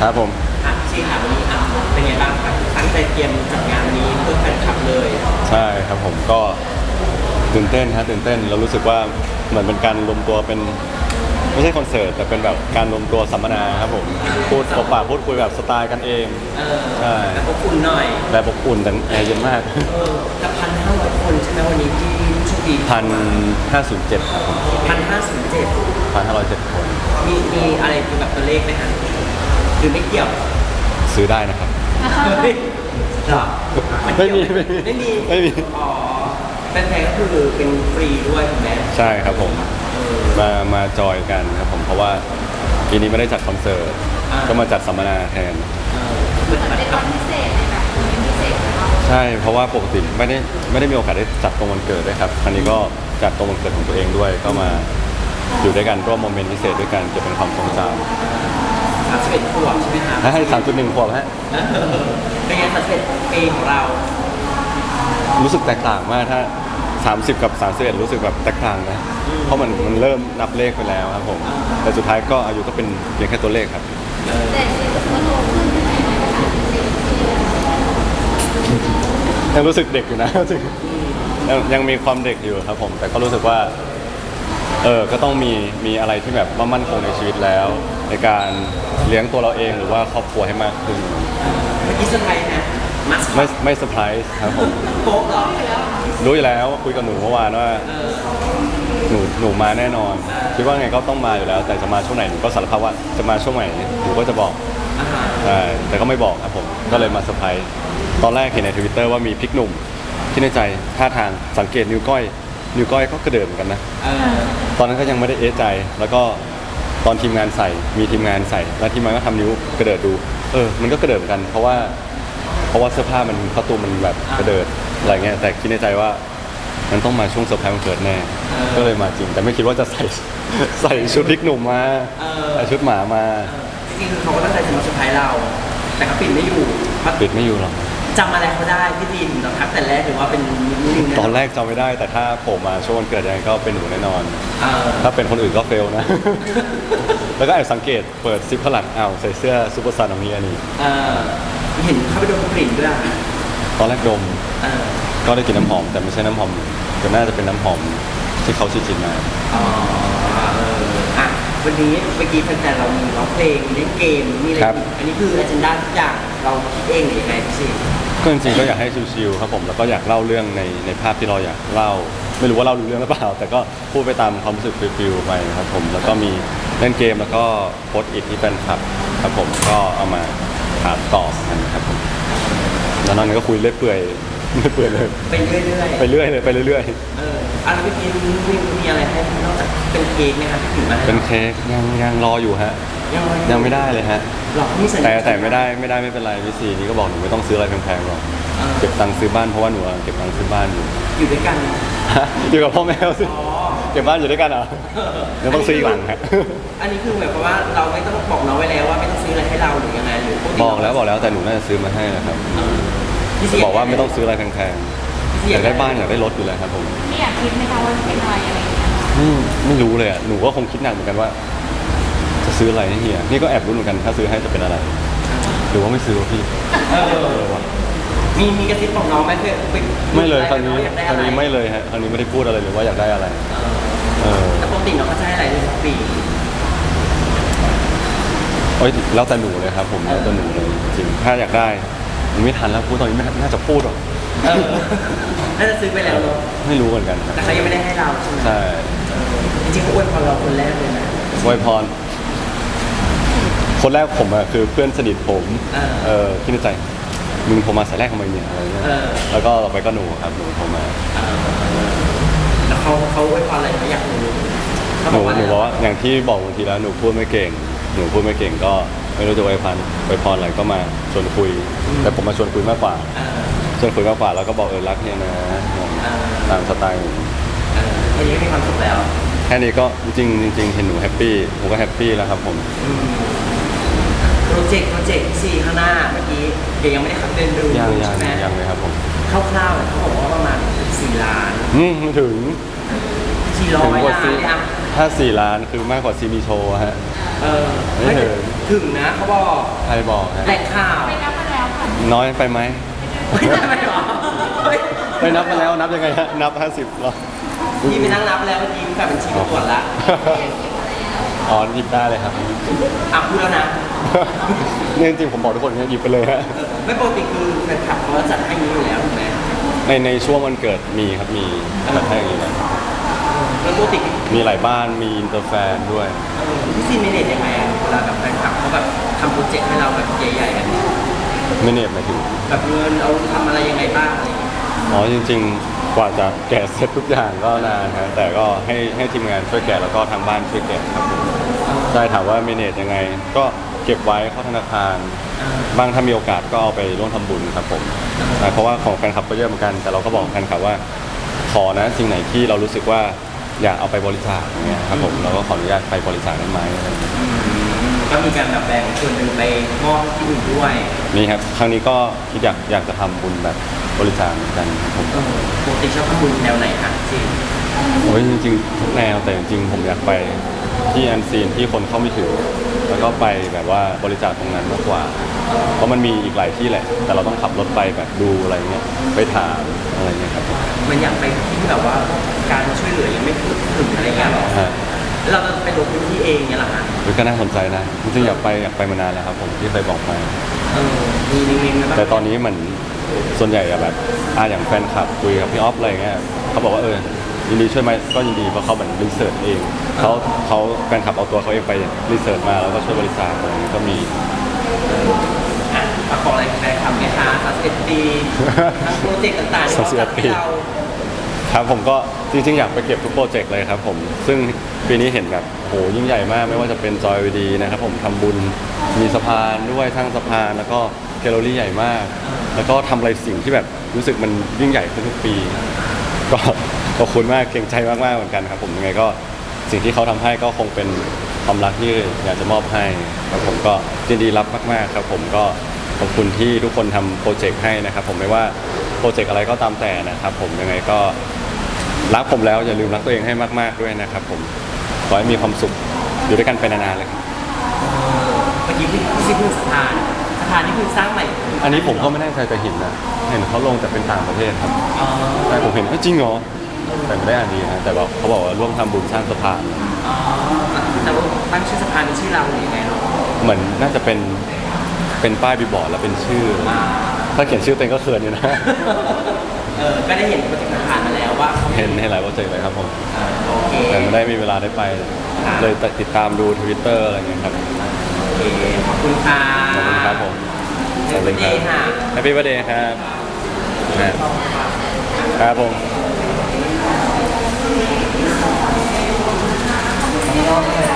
ครับผมอะชีค่ะวันนี้อะเป็นไงบ้างครับตั้งใจเตรียมจัดงานนี้เพื่อแฟนคลับเลยใช่ครับผมก็ตื่นเต้นฮะตื่นเต้นแล้วรู้สึกว่าเหมือนเป็นการรวมตัวเป็นไม่ใช่คอนเสิร์ตแต่เป็นแบบการรวมตัวสัมมนาครับผมพูดปบปากพูดคุยแบบสไตล์กันเอง เออใช่แต่ก็คุณหน่อย แบบอบอุ่นแต่แอร์เย็นมากเออกับพันห้าร้อยคนใช่ไหมวันนี้ที่โชคดีพันห้าศูนย์เจ็ดครับผมพันห้าสิบเจ็ดพันห้าร้อยเจ็ดคน มีมีอะไรเป็นแบบตัวเลขไหมฮะ หรือไม่เกี่ยวซื้อได้นะครับเฮ้ยเหรอไม่มีไม่ไม่มีมีไม่มี อ๋อแฟนๆก็คือเป็นฟรีด้วยถูกไหมใช่ครับผมเออมามาจอยกันครับผมเพราะว่าปีนี้ไม่ได้จัดคอนเสิร์ตอ่าก็มาจัดสัมมนาแทน เออเหมือนเหมือนเป็นวันพิเศษในแบบวันพิเศษของเราใช่เพราะว่าปกติไม่ได้ไม่ได้มีโอกาสได้จัดตรงวันเกิดด้วยครับครั้งนี้ก็จัดตรงวันเกิดของตัวเองด้วยก็มาอยู่ด้วยกันร่วมโมเมนต์พิเศษด้วยกันจะเป็นความทรงจ สามสิบเอ็ดขวบใช่ไหมครับำถ้าให้3.1ขวบฮะเออเป็นไงสามสิบเอ็ดปีของเรา รู้สึกแตกต่างมากถ้า 30 กับ 31 รู้สึกแบบแตกต่างนะ เพราะมันมันเริ่มนับเลขไปแล้วครับผม แต่สุดท้ายก็อายุก็เป็นเพียงแค่ตัวเลขครับเออแต่จริงๆก็โตขึ้นใช่ไหมคะจริงยังรู้สึกเด็กอยู่นะรู้สึกยังยังมีความเด็กอยู่ครับผม แต่ก็รู้สึกว่า เออ ก็ต้องมีมีอะไรที่แบบว่ามั่นคงในชีวิตแล้ว ในการเลี้ยงตัวเราเองหรือว่าครอบครัวให้มากขึ้น เมื่อกี้เซอร์ไพรส์นะมัสไม่ไม่เซอร์ไพรส์ครับผม โป๊กเหรอรู้อยู่แล้วคุยกับหนูเมื่อวานว่าเออหนูหนูมาแน่นอน คิดว่าไงก็ต้องมาอยู่แล้ว แต่จะมาช่วงไหนหนูก็สารภาพว่าจะมาช่วงไหนหนูก็จะบอกอาหารใช่แต่ก็ไม่บอกครับผมก็เลยมาเซอร์ไพรส์ตอนแรกเห็นในทวิตเตอร์ว่ามีพริกหนุ่มที่ในใจท่าทางสังเกตนิ้วก้อย นิ้วก้อยก็กระเดิดเหมือนกันนะ เออตอนนั้นก็ยังไม่ได้เอะใจ แล้วก็ ตอนทีมงานใส่มีทีมงานใส่ แล้วทีมงานก็ทำนิ้วกระเดิดดู เออ มันก็กระเดิดเหมือนกัน เพราะว่า เพราะว่าเสื้อผ้ามันข้าตูมมันแบบกระเดิดอะไรเงี้ยแต่คิดในใจว่ามันต้องมาช่วงเซอร์ไพรส์วันเกิดแน่ ก็เลยมาจริง แต่ไม่คิดว่าจะใส่ ใส่ชุดพริกหนุ่มมาใส่ชุดหมามาจริงๆคือเขาก็ตั้งใจจะมาเซอร์ไพรส์เรา แต่เขาปิดไม่อยู่เขาปิดไม่อยู่หรอก จำอะไรเขาได้พี่ดีนเราทักแต่แรกหรือว่าเป็นนิ่งๆะตอนแรกจำไม่ได้แต่ถ้าโผล่มาช่วงวันเกิดยังไงก็เป็นหนูแน่นอน เออถ้าเป็นคนอื่นก็เฟลนะ แล้วก็แอบสังเกตเปิดซิปข้างหลังอ้าวใส่เสื้อซูเปอร์ซันของเฮียนี่เออเห็นเขาไปโดนกลิ่นด้วยอะตอนแรกดมเออก็ได้กลินน้ำหอม แต่ไม่ใช่น้ำหอมแต่น่าจะเป็นน้ำหอมที่เขาชินๆมาอ๋อเอออะวันนี้เมื่อกี้แฟนๆเรามีร้องเพลงมีเล่นเกมมีอะไรครับอีกอันนี้คืออ g จ n d a ทุกอย่างเราคิดเองหรือยังไงพี่สิ ก็จริงๆก็อยากให้ชิวๆครับผมแล้วก็อยากเล่าเรื่องในในภาพที่เราอยากเล่า ไม่รู้ว่าเล่ารู้เรื่องหรือเปล่า แต่ก็พูดไปตามความรู้สึกฟิลๆไปครับผมแล้วก็มีเล่นเกมแล้วก็โพสต์อิทที่แฟนคลับครับผมก็เอามาถามตอบกันครับผมแล้วนอกนั้นก็คุยเรื่อยเปื่อย เรื่อยเปื่อยเลย ไปเรื่อยๆไปเรื่อยเลยไปเรื่อยเอออะแล้วเมื่อกี้มีมีมีอะไรให้นอกจากเป็นเค้กไหมครับที่ถึงมาให้ๆเป็นเค้กยังยังรออยู่ฮะ ยังยังไม่ได้เลยฮะ หรอกมีสัญญาแต่แต่ไม่ได้ไม่ได้ไม่เป็นไรพี่ซีนี่ก็บอกหนูไม่ต้องซื้ออะไรแพงๆหรอกเออเก็บตังค์ซื้อบ้านเพราะว่าหนูอะเก็บตังค์ซื้อบ้านอยู่ อยู่ด้วยกันอยู่กับพ่อแม่สิอ๋อ เก็บบ้านอยู่ด้วยกันเหรอเดี๋ยวต้องซื้ออีกหลังฮะ อันนี้คือหมายความว่าเราไม่ต้องบอกน้องไว้แล้วว่าไม่ต้องซื้ออะไรให้เราหรือยังไงหรือปติบอกแล้วบอกแล้วแต่หนูน่าจะซื้อมาให้นะครับ เออ พี่เสีบอกว่าไม่ต้องซื้ออะไรแพงพี่ๆเสีอยากได้บ้านอยากได้รถอยู่แล้วครับผมๆไม่อยากคิดไหมคะว่าจะเป็นอะไรอะไรอย่างเงี้ยค่ะอืมไม่รู้เลยอะ หนูก็คงคิดหนักเหมือนกันว่า จะซื้ออะไรให้เฮีย นี่ก็แอบรุ้นเหมือนกันถ้าซื้อให้จะเป็นอะไร หรือว่าไม่ซื้อวะพี่ เอเอออว่ะมีมีกระซิบบอกน้องไหมเพื่อไปไม่เลยครั้งนี้อยากได้คอะรั้งไรนี้ไม่เลยฮะครั้งนี้ไม่ได้พูดอะไรเลยว่าอยากได้อะไร เออเออแต่ปกติน้องเขาจะให้อะไรในทุกปีเอ้ยแล้วแต่หนูเลยครับ ผมแล้วแต่หนูเลยจริงๆถ้าอยากได้มัน ไม่ทันแล้วพูดตอนนี้ไม่น่าจะพูดหรอกเออน่าจะซื้อไปแล้วเนอะไม่รู้เหมือนกันครับแต่เขายังไม่ได้ให้เราใช่ไหมใช่เออจริงๆเขาอวยพรเราคนแรกเลยนะ อวยพร คนแรกผมอะคือเพื่อนสนิทผมเออเออคิดในใจมึงโทรมาสายแรกทำไมเนี่ยอะไรเงี้ยเออ แล้วก็ต่อไปก็หนูครับหนูโทรมาเออแล้วเขาเขาอวยพรอะไรเขาอยากรู้เขาหนูว่าหนูบอกว่าอย่างที่บอกบางทีแล้วหนูพูดไม่เก่ง หนูพูดไม่เก่งก็ ไม่รู้จะอวยพรอวยพรอะไรก็มาชวนคุย แต่ผมมาชวนคุยมากกว่าเออชวนคุยมากกว่าแล้วก็บอกเออรักเนี่ยนะเออตามสไตล์หนูเออแค่นี้ก็มีความสุขแล้ว แค่นี้ก็จริงๆจริงๆเห็นหนูแฮปปี้ผมก็แฮปปี้แล้วครับผมอืมโปรเจกต์โปรเจกต์ที่สี่ข้างหน้าเมื่อกี้เดี๋ยวยังไม่ได้ขับเดินดูยังยังใช่ไหมยังเลยครับผมคร่าวๆเนี่ยเขาบอกว่าประมาณสี่ล้านอืมไม่ถึงสี่ร้อถึงยกว่าล้านซีเนี่ยอะถ้าสี่ล้านคือมากกว่าซีมีโชว์ฮะ เออไม่ถึงแถึงนะเขาบอกใครบอกฮะแหล่งข่าวไปนับมาแล้วค่ะน้อยไปไหมไม่ได้ไหมหรอเฮ้ยไปนับมาแล้วนับยังไงฮะนับ50หรอพี่ไปนั่งนับแล้วเมื่อกี้มีแบบบัญชีมาตรวจละอ๋อหยิบได้เลยครับอะพูดแล้วนะเนี่ยจริงๆผมบอกทุกคนเนี่ยหยิบไปเลยฮะเออไม่ปกติคือแฟนคลับเขาจัดให้นี้อยู่แล้วถูกไหมในในช่วงวันเกิดมีครับมีจัดให้อย่างนี้นะแล้วปกติมีหลายบ้านมีอินเตอร์แฟนด้วย เออพี่ซีนเมเนจยังไงอะเวลากับแฟนคลับ เขาแบบทำโปรเจกต์ให้เราแบบใหญ่ๆแบบนี้ไม่เน็ตหมายถึงแบบเงินเอาทำอะไรยังไงบ้างอะไรอย่างเงี้ยอ๋อจริง ๆ กว่าจะแกะเสร็จทุกอย่างก็นานครับแต่ก็ให้ให้ทีมงานช่วยแกะแล้วก็ทางบ้านช่วยแกะครับผมใช่ถามว่าเมเนจยังไง ก็เก็บไว้เข้าธนาคารเออบ้างถ้ามีโอกาสก็เอาไปร่วมทำบุญครับผมใช่เพราะว่าของแฟนคลับก็เยอะเหมือนกัน แต่เราก็บอกแฟนคลับว่า ขอนะสิ่งไหนที่เรารู้สึกว่าอยากเอาไปบริจาคอย่างเงี้ยครับผมเราก็ขออนุญาตไปบริจาคได้ไหมอะไรอย่างเงี้ย ก็มีการแบบแบ่งส่วนหนึ่งไปมอบที่อื่นด้วยนี่ครับครั้งนี้ก็คิดอยากอยากจะทำบุญแบบบริจาคเหมือนกันครับผมเออปกติชอบทำบุญแนวไหนคะซีนโอ้ยจริงๆทุกแนวแต่จริงๆผมอยากไปที่อันซีนที่คนเข้าไม่ถึงแล้วก็ไปแบบว่าบริจาคตรงนั้นมากกว่า เพราะมันมีอีกหลายที่แหละ แต่เราต้องขับรถไปแบบดูอะไรเงี้ยไปถามอะไรเงี้ยครับผมมันอยากไปที่แบบว่าการช่วยเหลือยังไม่ถึงอะไรเงี้ยหรอ ฮะแล้ว เราจะไปลงพื้นที่เองเนี่ยเหรอฮะเฮ้ยก็น่าสนใจนะจริงๆอยากไปอยากไปมานานแล้วครับผมที่เคยบอกไป เออมีมีมีไหมบ้างแต่ตอนนี้เหมือนส่วนใหญ่อะแบบอ่าอย่างแฟนคลับคุยกับพี่ออฟอะไรเงี้ยเขาบอกว่าเออยินดีช่วยไหมก็ยินดีเพราะเขาเหมือนรีเสิร์ชเองเขาเขาแฟนคลับเอาตัวเขาเองไปรีเสิร์ชมาแล้วก็ช่วยบริจาคอะไรเงี้ยก็มี อะฝากบอกอะไรกับแฟนคลับไหมคะสามสิบปีทั้งโปรเจกต์ต่างๆที่เขาจัดให้เรา ครับผมก็จริงๆ อยากไปเก็บทุกโปรเจกต์เลยครับผมซึ่งปีนี้เห็นแบบโหยิ่งใหญ่มากไม่ว่าจะเป็นจอยวีดีนะครับผมทำบุญมีสะพานด้วยสร้งสะพานแล้วก็แกลเลอรี่ใหญ่มาก แล้วก็ทำอะไรสิ่งที่แบบรู้สึกมันยิ่งใหญ่ขึ้นทุกปี ก็ขอบคุณมากเกรงใจมากๆเหมือนกันครับ ผมยังไงก็สิ่งที่เขาทำให้ก็คงเป็นความรักที่อยากจะมอบให้ครับผมก็ยินดีรับมากๆครับ ผมก็ขอบคุณที่ทุกคนทำโปรเจกต์ให้นะครับ ผมไม่ว่า โปรเจกต์อะไรก็ตามแต่นะครับ ผมยังไงก็รักผมแล้วอย่าลืมรักตัวเองให้มาก ๆด้วยนะครับ ผมขอให้มีความสุขอยู่ด้วยกันไปนานๆเลยครับเมื่อกี้พี่พี่พูดสะพานสะพานนี่คือสร้างใหม่อันนี้ผมก็ไม่แน่ใจจะเห็นนะเห็นเขาลงแต่เป็นต่างประเทศครับอ๋อแต่ผมเห็นเอ้ยจริงเหรอแต่ไม่ได้อ่านดีนะแต่ว่าเขาบอกว่าร่วมทำบุญสร้างสะพานอ๋อแต่ว่าตั้งชื่อสะพานเป็นชื่อเราหรือยังไงเนาะเหมือนน่าจะเป็นเป็นป้ายบีบอร์ดแล้วเป็นชื่อ อ่า ถ้าเขียนชื่อเต็งก็เขินอยู่นะ เออก็ได้เห็นโปรเจกต์ผ่านมาแล้วว่าเขาเห็นให้หลายโปรเจกต์เลยครับผม อ่าโอเคแต่ไม่ได้มีเวลาได้ไป เลยติดตามดูทวิตเตอร์อะไรเงี้ยครับ โอเคขอบคุณค่ะขอบคุณครับผมขอบคุณค่ะ แฮปปี้วันเดย์ครับครับครับผม ข